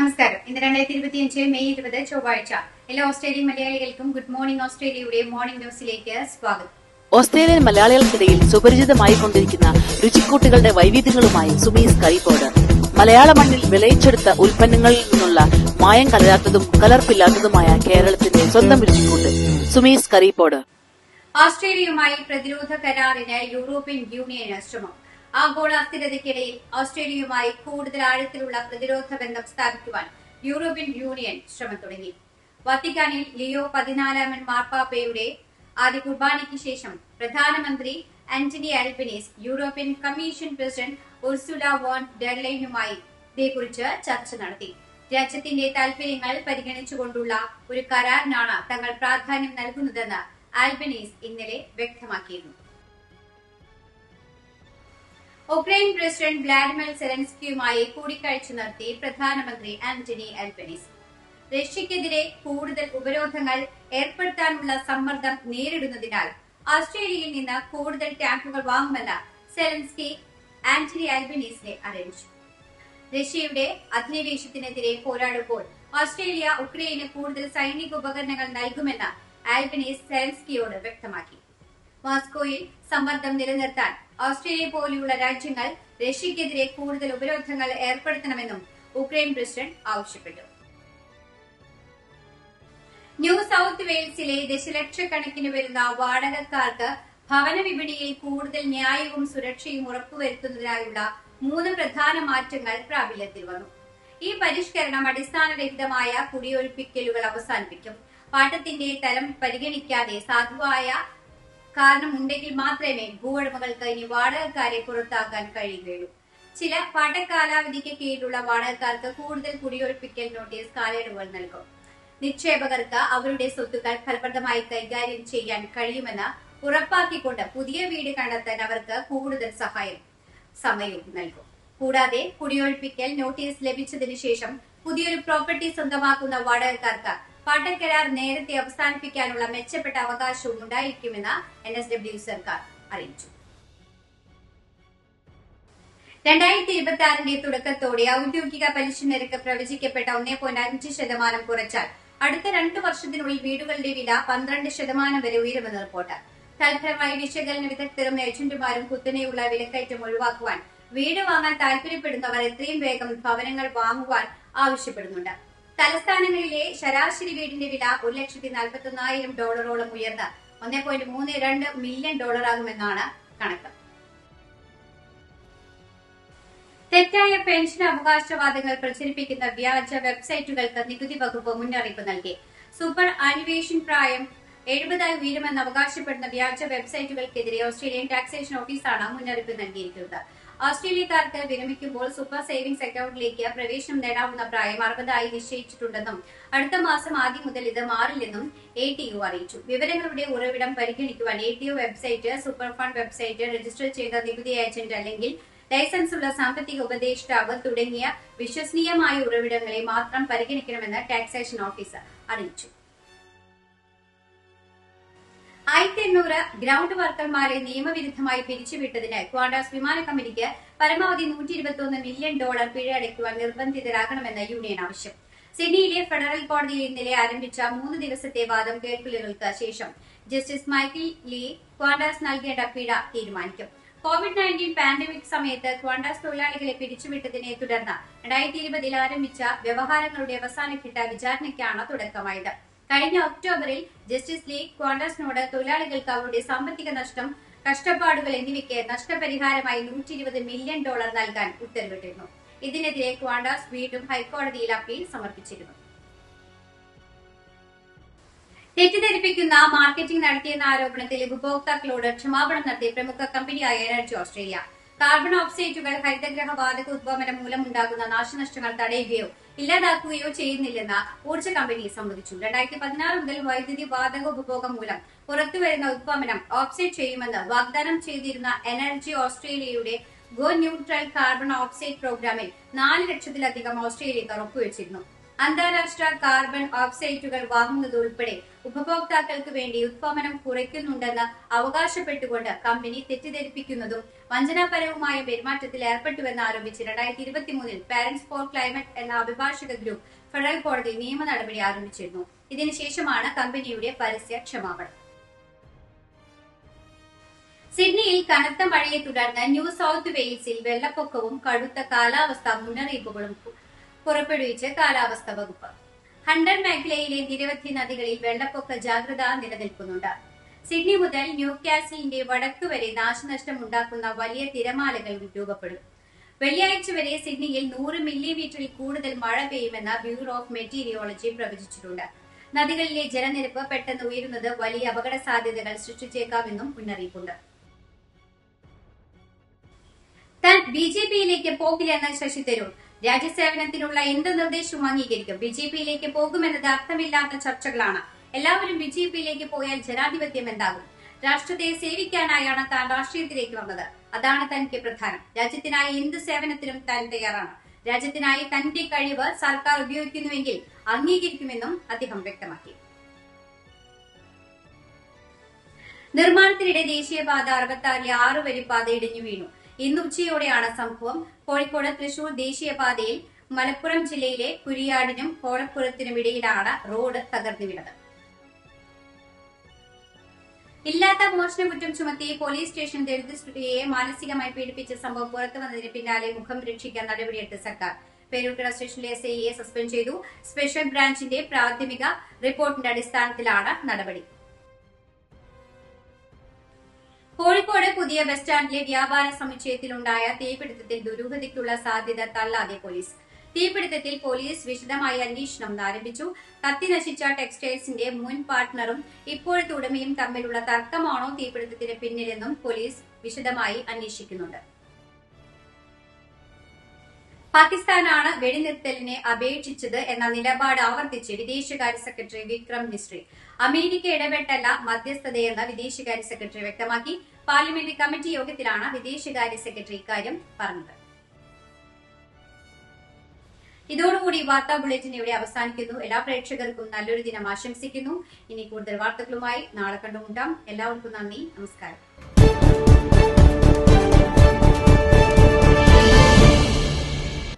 നമസ്കാരം. ഇന്ന് രണ്ടായിരത്തി ഇരുപത്തി അഞ്ച് മെയ് ഇരുപത് ചൊവ്വാഴ്ച. എല്ലാ ഓസ്ട്രേലിയൻ മലയാളികൾക്കും ഗുഡ് മോർണിംഗ് ഓസ്ട്രേലിയയുടെ മോർണിംഗ് ന്യൂസിലേക്ക് സ്വാഗതം. ഓസ്ട്രേലിയൻ മലയാളികൾക്കിടയിൽ സുപരിചിതമായി കൊണ്ടിരിക്കുന്ന രുചിക്കൂട്ടുകളുടെ വൈവിധ്യങ്ങളുമായി സുമീസ് കൈപോട് മലയാള മണ്ണിൽ വിളയിച്ചെടുത്ത ഉൽപ്പന്നങ്ങളിൽ നിന്നുള്ള മായം കലരാത്തതും കലർപ്പില്ലാത്തതുമായ കേരളത്തിന്റെ സ്വന്തം രുചിക്കൂട്ട് സുമീസ് കറിപ്പോട് ഓസ്ട്രേലിയയുമായി പ്രതിരോധ കരാറിന് യൂറോപ്യൻ യൂണിയന് ശ്രമം. ആഗോള അസ്ഥിരതയ്ക്കിടയിൽ ഓസ്ട്രേലിയയുമായി കൂടുതൽ ആഴത്തിലുള്ള പ്രതിരോധ ബന്ധം സ്ഥാപിക്കുവാൻ യൂറോപ്യൻ യൂണിയൻ ശ്രമം തുടങ്ങി. വത്തിക്കാനിൽ ലിയോ പതിനാലാമൻ മാർപ്പാപ്പയുടെ ആദ്യ കുർബാനയ്ക്ക് ശേഷം പ്രധാനമന്ത്രി Anthony Albanese European Commission president Ursula von ഡെർലൈനുമായി ഇതേക്കുറിച്ച് ചർച്ച നടത്തി. രാജ്യത്തിന്റെ താൽപര്യങ്ങൾ പരിഗണിച്ചുകൊണ്ടുള്ള ഒരു കരാറിനാണ് തങ്ങൾ പ്രാധാന്യം നൽകുന്നതെന്ന് ആൽബനീസ് ഇന്നലെ വ്യക്തമാക്കിയിരുന്നു. ഉക്രൈൻ പ്രസിഡന്റ് വ്ളാഡിമിർ സെലൻസ്കിയുമായി കൂടിക്കാഴ്ച നടത്തി പ്രധാനമന്ത്രി ആന്റണി അൽബനീസ് റഷ്യക്കെതിരെ കൂടുതൽ ഉപരോധങ്ങൾ ഏർപ്പെടുത്താനുള്ള സമ്മർദ്ദം നേരിടുന്നതിനാൽ ഓസ്ട്രേലിയയിൽ നിന്ന് കൂടുതൽ ടാങ്കുകൾ വാങ്ങുമെന്ന് സെലൻസ്കി ആന്റണി അൽബനീസിനെ അറിയിച്ചു. റഷ്യയുടെ അധിനിവേശത്തിനെതിരെ പോരാടുമ്പോൾ ഓസ്ട്രേലിയ ഉക്രൈന് കൂടുതൽ സൈനിക ഉപകരണങ്ങൾ നൽകുമെന്ന് ആൽബനീസ് സെലൻസ്കിയോട് വ്യക്തമാക്കി. മോസ്കോയിൽ സമ്മർദ്ദം നിലനിർത്താൻ ഓസ്ട്രേലിയ പോലെയുള്ള രാജ്യങ്ങൾ റഷ്യക്കെതിരെ കൂടുതൽ ഉപരോധങ്ങൾ ഏർപ്പെടുത്തണമെന്നും ഉക്രൈൻ പ്രസിഡന്റ് ആവശ്യപ്പെട്ടു. ന്യൂ സൌത്ത് വെയിൽസിലെ ദശലക്ഷക്കണക്കിന് വരുന്ന വാടകക്കാർക്ക് ഭവന വിപണിയിൽ കൂടുതൽ ന്യായവും സുരക്ഷയും ഉറപ്പുവരുത്തുന്നതിനായുള്ള മൂന്ന് പ്രധാന മാറ്റങ്ങൾ പ്രാബല്യത്തിൽ വന്നു. ഈ പരിഷ്കരണം അടിസ്ഥാനരഹിതമായ കുടിയൊഴിപ്പിക്കലുകൾ അവസാനിപ്പിക്കും. പാട്ടത്തിന്റെ തരം പരിഗണിക്കാതെ സാധുവായ കാരണമുണ്ടെങ്കിൽ മാത്രമേ ഭൂവുടമകൾക്ക് ഇനി വാടകക്കാരെ പുറത്താക്കാൻ കഴിയുകയുള്ളൂ. ചില പാട്ടക്കാലാവധിക്ക് കീഴിലുള്ള വാടകക്കാർക്ക് കൂടുതൽ കുടിയൊഴിപ്പിക്കൽ നോട്ടീസ് കാലയളവുകൾ നൽകും. നിക്ഷേപകർക്ക് അവരുടെ സ്വത്തുക്കൾ ഫലപ്രദമായി കൈകാര്യം ചെയ്യാൻ കഴിയുമെന്ന് ഉറപ്പാക്കിക്കൊണ്ട് പുതിയ വീട് കണ്ടെത്താൻ അവർക്ക് കൂടുതൽ സഹായം സമയം നൽകും. കൂടാതെ കുടിയൊഴിപ്പിക്കൽ നോട്ടീസ് ലഭിച്ചതിനു ശേഷം പുതിയൊരു പ്രോപ്പർട്ടി സ്വന്തമാക്കുന്ന വാടകക്കാർക്ക് പാട്ടക്കരാർ നേരത്തെ അവസാനിപ്പിക്കാനുള്ള മെച്ചപ്പെട്ട അവകാശവും ഉണ്ടായിരിക്കുമെന്ന് എൻ എസ് ഡബ്ല്യു സർക്കാർ അറിയിച്ചു. രണ്ടായിരത്തി ഇരുപത്തി ആറിന്റെ തുടക്കത്തോടെ ഔദ്യോഗിക പലിശ നിരക്ക് പ്രവചിക്കപ്പെട്ട ഒന്നേ പോയിന്റ് അഞ്ച് ശതമാനം കുറച്ചാൽ അടുത്ത രണ്ട് വർഷത്തിനുള്ളിൽ വീടുകളുടെ വില പന്ത്രണ്ട് ശതമാനം വരെ ഉയരുമെന്ന് റിപ്പോർട്ട്. തൽഫലമായി വിശകലന വിദഗ്ധരും ഏജന്റുമാരും കുത്തനെയുള്ള വിലക്കയറ്റം ഒഴിവാക്കുവാൻ വീട് വാങ്ങാൻ താൽപര്യപ്പെടുന്നവർ എത്രയും വേഗം ഭവനങ്ങൾ വാങ്ങുവാൻ ആവശ്യപ്പെടുന്നുണ്ട്. തലസ്ഥാനങ്ങളിലെ ശരാശരി വീടിന്റെ വില ഒരു ലക്ഷത്തി നാൽപ്പത്തി ഒന്നായിരം ഡോളറോളം ഉയർന്ന് ഒന്നേ പോയിന്റ് മൂന്ന് രണ്ട് മില്യൺ ഡോളറാകുമെന്നാണ് കണക്ക്. തെറ്റായ പെൻഷൻ അവകാശവാദങ്ങൾ പ്രചരിപ്പിക്കുന്ന വ്യാജ വെബ്സൈറ്റുകൾക്ക് നികുതി വകുപ്പ് മുന്നറിയിപ്പ് നൽകി. സൂപ്പർ ആനുവേഷൻ പ്രായം എഴുപതായി ഉയരുമെന്ന് അവകാശപ്പെടുന്ന വ്യാജ വെബ്സൈറ്റുകൾക്കെതിരെ ഓസ്ട്രേലിയൻ ടാക്സേഷൻ ഓഫീസാണ് മുന്നറിയിപ്പ് നൽകിയിരിക്കുന്നത്. ഓസ്ട്രേലിയക്കാർക്ക് വിരമിക്കുമ്പോൾ സൂപ്പർ സേവിംഗ്സ് അക്കൌണ്ടിലേക്ക് പ്രവേശനം നേടാവുന്ന പ്രായം അറുപതായി നിശ്ചയിച്ചിട്ടുണ്ടെന്നും അടുത്ത മാസം ആദ്യം മുതൽ ഇത് മാറില്ലെന്നും എ ടി യു അറിയിച്ചു. വിവരങ്ങളുടെ ഉറവിടം പരിഗണിക്കുവാൻ A T O website super fund website register ചെയ്ത നികുതി ഏജന്റ് അല്ലെങ്കിൽ ലൈസൻസ് ഉള്ള സാമ്പത്തിക ഉപദേഷ്ടാവ് തുടങ്ങിയ വിശ്വസനീയമായ ഉറവിടങ്ങളെ മാത്രം പരിഗണിക്കണമെന്ന് ടാക്സേഷൻ ഓഫീസർ അറിയിച്ചു. ആയിരത്തി എണ്ണൂറ് ഗ്രൗണ്ട് വർക്കർമാരെ നിയമവിരുദ്ധമായി പിരിച്ചുവിട്ടതിന് ക്വാണ്ടാസ് വിമാന കമ്പനിക്ക് പരമാവധി നൂറ്റി ഇരുപത്തി മില്യൺ ഡോളർ പിഴ അടയ്ക്കുവാൻ നിർബന്ധിതരാകണമെന്ന് യൂണിയൻ ആവശ്യം. സിഡ്നിയിലെ ഫെഡറൽ കോടതിയിൽ ഇന്നലെ ആരംഭിച്ച മൂന്ന് ദിവസത്തെ വാദം കേൾക്കലുകൾക്ക് ശേഷം ജസ്റ്റിസ് മൈക്കിൾ ലീ ക്വാണ്ടാസ് നൽകേണ്ട പിഴ തീരുമാനിക്കും. കോവിഡ് നയന്റീൻ പാൻഡമിക് സമയത്ത് ക്വാണ്ടാസ് തൊഴിലാളികളെ പിരിച്ചുവിട്ടതിനെ തുടർന്ന് രണ്ടായിരത്തി ഇരുപതിൽ ആരംഭിച്ച വ്യവഹാരങ്ങളുടെ അവസാനഘട്ട വിചാരണയ്ക്കാണ് തുടക്കമായത്. കഴിഞ്ഞ ഒക്ടോബറിൽ ജസ്റ്റിസ് ലീഗ് ക്വാണ്ടസിനോട് തൊഴിലാളികൾക്ക് അവരുടെ സാമ്പത്തിക നഷ്ടം കഷ്ടപ്പാടുകൾ എന്നിവയ്ക്ക് നഷ്ടപരിഹാരമായി നൂറ്റി ഇരുപത് മില്യൺ ഡോളർ നൽകാൻ ഉത്തരവിട്ടിരുന്നു. ഇതിനെതിരെ ക്വാണ്ടാസ് വീണ്ടും ഹൈക്കോടതിയിൽ അപ്പീൽ സമർപ്പിച്ചിരുന്നു. തെറ്റിദ്ധരിപ്പിക്കുന്ന മാർക്കറ്റിംഗ് നടത്തിയെന്ന ആരോപണത്തിൽ ഉപഭോക്താക്കളോട് ക്ഷമാപണം നടത്തിയ പ്രമുഖ കമ്പനിയായ എനർജി ഓസ്ട്രേലിയ. കാർബൺ ഓക്സൈഡുകൾ ഹരിതഗ്രഹ വാതക ഉദ്വമനം മൂലമുണ്ടാകുന്ന നാശനഷ്ടങ്ങൾ തടയുകയോ ഇല്ലാതാക്കുകയോ ചെയ്യുന്നില്ലെന്ന് ഊർജ കമ്പനി സമ്മതിച്ചു. രണ്ടായിരത്തി പതിനാറ് മുതൽ വൈദ്യുതി വാതക ഉപഭോഗം മൂലം പുറത്തുവരുന്ന ഉദ്വമനം ഓഫ്സെറ്റ് ചെയ്യുമെന്ന് വാഗ്ദാനം ചെയ്തിരുന്ന എനർജി ഓസ്ട്രേലിയയുടെ ഗോ ന്യൂട്രൽ കാർബൺ ഓക്സൈഡ് പ്രോഗ്രാമിൽ നാല് ലക്ഷത്തിലധികം ഓസ്ട്രേലിയക്കാർ ഒപ്പുവെച്ചിരുന്നു. അന്താരാഷ്ട്ര കാർബൺ ഓക്സൈഡുകൾ വാങ്ങുന്നത് ഉൾപ്പെടെ ഉപഭോക്താക്കൾക്ക് വേണ്ടി ഉത്പാദനം കുറയ്ക്കുന്നുണ്ടെന്ന് അവകാശപ്പെട്ടുകൊണ്ട് കമ്പനി തെറ്റിദ്ധരിപ്പിക്കുന്നതും വഞ്ചനാപരവുമായ പെരുമാറ്റത്തിൽ ഏർപ്പെട്ടുവെന്ന് ആരോപിച്ച് രണ്ടായിരത്തി ഇരുപത്തി മൂന്നിൽ പാരന്റ്സ് ഫോർ ക്ലൈമറ്റ് എന്ന അഭിഭാഷക ഗ്രൂപ്പ് ഫെഡറൽ കോടതി നിയമ നടപടി ആരംഭിച്ചിരുന്നു. ഇതിനുശേഷമാണ് കമ്പനിയുടെ പരസ്യ ക്ഷമാപണം. സിഡ്നിയിൽ കനത്ത മഴയെ തുടർന്ന് ന്യൂ സൗത്ത് വെയിൽസിൽ വെള്ളപ്പൊക്കവും കടുത്ത കാലാവസ്ഥാ മുന്നറിയിപ്പുകളും പുറപ്പെടുവിച്ച് കാലാവസ്ഥ വകുപ്പ്. ഹണ്ടർ മേഖലയിലെ നിരവധി നദികളിൽ വെള്ളപ്പൊക്ക ജാഗ്രത നിലനിൽക്കുന്നുണ്ട്. സിഡ്നി മുതൽ ന്യൂ കാസിലിന്റെ വടക്ക് വരെ നാശനഷ്ടം ഉണ്ടാക്കുന്ന വലിയ തിരമാലകൾ രൂപപ്പെടും. വെള്ളിയാഴ്ച വരെ സിഡ്നിയിൽ നൂറ് മില്ലിമീറ്ററിൽ കൂടുതൽ മഴ പെയ്യുമെന്ന് ബ്യൂറോ ഓഫ് മെറ്റീരിയോളജി പ്രവചിച്ചിട്ടുണ്ട്. നദികളിലെ ജലനിരപ്പ് പെട്ടെന്ന് ഉയരുന്നത് വലിയ അപകട സാധ്യതകൾ സൃഷ്ടിച്ചേക്കാമെന്നും മുന്നറിയിപ്പുണ്ട്. താൻ ബി ജെ പിയിലേക്ക് പോകില്ലെന്ന് ശശി തരൂർ രാജ്യസേവനത്തിനുള്ള എന്ത് നിർദ്ദേശവും അംഗീകരിക്കും? ബി ജെ പിയിലേക്ക് പോകുമെന്നത് അർത്ഥമില്ലാത്ത ചർച്ചകളാണ്. എല്ലാവരും ബി ജെ പിയിലേക്ക് പോയാൽ ജനാധിപത്യം എന്താകും? രാഷ്ട്രത്തെ സേവിക്കാനായാണ് താൻ രാഷ്ട്രീയത്തിലേക്ക് വന്നത്. അതാണ് തനിക്ക് പ്രധാനം. രാജ്യത്തിനായി എന്ത് സേവനത്തിനും താൻ തയ്യാറാണ്. രാജ്യത്തിനായി തന്റെ കഴിവ് സർക്കാർ ഉപയോഗിക്കുന്നുവെങ്കിൽ അംഗീകരിക്കുമെന്നും അദ്ദേഹം വ്യക്തമാക്കി. നിർമ്മാണത്തിനിടെ ദേശീയപാത അറുപത്തിയാറിലെ ആറ് വരി പാത ഇടിഞ്ഞു വീണു. ഇന്ന് ഉച്ചയോടെയാണ് സംഭവം. കോഴിക്കോട് തൃശൂർ ദേശീയപാതയിൽ മലപ്പുറം ജില്ലയിലെ കുരിയാടിനും കോളപ്പുറത്തിനുമിടയിലാണ് റോഡ് തകർന്നു വീണത്. ഇല്ലാത്ത മോഷണ കുറ്റം ചുമത്തി പോലീസ് സ്റ്റേഷൻ ദരിദ്ര സ്ത്രീയെ മാനസികമായി പീഡിപ്പിച്ച സംഭവം പുറത്തു വന്നതിന് പിന്നാലെ മുഖം രക്ഷിക്കാൻ നടപടിയെടുത്ത സർക്കാർ. പേരൂർക്കട സ്റ്റേഷനിലെ എസ് ഐയെ സസ്പെൻഡ് ചെയ്തു. സ്പെഷ്യൽ ബ്രാഞ്ചിന്റെ പ്രാഥമിക റിപ്പോർട്ടിന്റെ അടിസ്ഥാനത്തിലാണ് നടപടി. കോഴിക്കോട് പുതിയ ബസ് സ്റ്റാൻഡിലെ വ്യാപാര സമുച്ചയത്തിലുണ്ടായ തീപിടുത്തത്തിൽ ദുരൂഹതയ്ക്കുള്ള സാധ്യത തള്ളാതെ പോലീസ്. തീപിടുത്തത്തിൽ പോലീസ് വിശദമായ അന്വേഷണം ആരംഭിച്ചു. കത്തി നശിച്ച ടെക്സ്റ്റൈൽസിന്റെ മുൻ പാർട്ട്ണറും ഇപ്പോഴത്തെ ഉടമയും തമ്മിലുള്ള തർക്കമാണോ തീപിടുത്തത്തിന് പിന്നിലെന്നും പോലീസ് വിശദമായി അന്വേഷിക്കുന്നുണ്ട്. പാകിസ്ഥാനാണ് വെടിനിർത്തലിനെ അപേക്ഷിച്ചത് എന്ന നിലപാട് ആവർത്തിച്ച് വിദേശകാര്യ സെക്രട്ടറി വിക്രം മിശ്രി. അമേരിക്ക ഇടപെട്ടല്ല മധ്യസ്ഥതയെന്ന് വിദേശകാര്യ സെക്രട്ടറി വ്യക്തമാക്കി. പാർലമെന്ററി കമ്മിറ്റി യോഗത്തിലാണ് വിദേശകാര്യ സെക്രട്ടറി ഇക്കാര്യം പറഞ്ഞത്. ഇതോടുകൂടി വാർത്താ ബുള്ളറ്റിൻ ഇവിടെ അവസാനിക്കുന്നു. എല്ലാ പ്രേക്ഷകർക്കും നല്ലൊരു ദിനം ആശംസിക്കുന്നു. ഇനി കൂടുതൽ വാർത്തകളുമായി നാളെ കണ്ടുമുട്ടാം. എല്ലാവർക്കും നന്ദി. നമസ്കാരം.